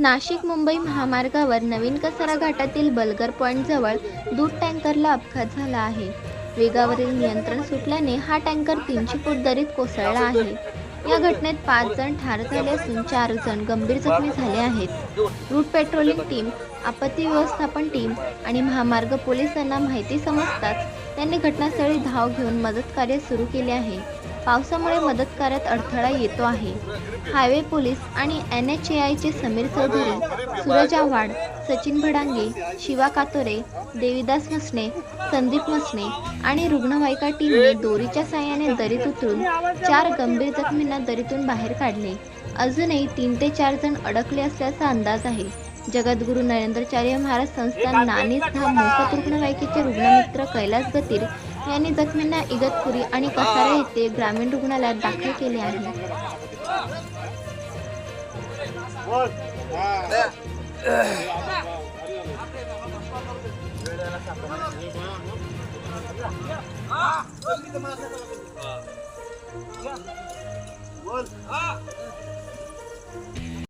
नाशिक मुंबई महामार्गावर नवीन कसारा घाटातील बलगर पॉईंटजवळ दूध टँकरला अपघात झाला आहे. वेगावरील नियंत्रण सुटल्याने हा टँकर तीनशे फूट दरीत कोसळला आहे. या घटनेत पाच जण ठार झाले असून चार जण गंभीर जखमी झाले आहेत. रूट पेट्रोलिंग टीम आपत्ती व्यवस्थापन टीम आणि महामार्ग पोलिसांना माहिती समजताच त्यांनी घटनास्थळी धाव घेऊन मदत कार्य सुरू केले आहे. पावसामुळे मदत कार्यात अडथळा येतो आहे. हायवे पोलीस आणि एन एच ए आयचे समीर चौधरी सूरज आव्हाड सचिन भडांगे शिवा कातोरे देविदास मसने संदीप मसने आणि रुग्णवाहिका टीमने दोरीच्या साह्याने दरीत उतरून चार गंभीर जखमींना दरीतून बाहेर काढले. अजूनही तीन ते चार जण अडकले असल्याचा अंदाज आहे. जगद्गुरू नरेंद्रचार्य महाराज संस्थान नानीस धाम मोफत रुग्णवाहिकेचे रुग्णमित्र कैलास गतीर यांनी जखमींना इगतपुरी आणि कसारा येथे ग्रामीण रुग्णालयात दाखल केले आहे.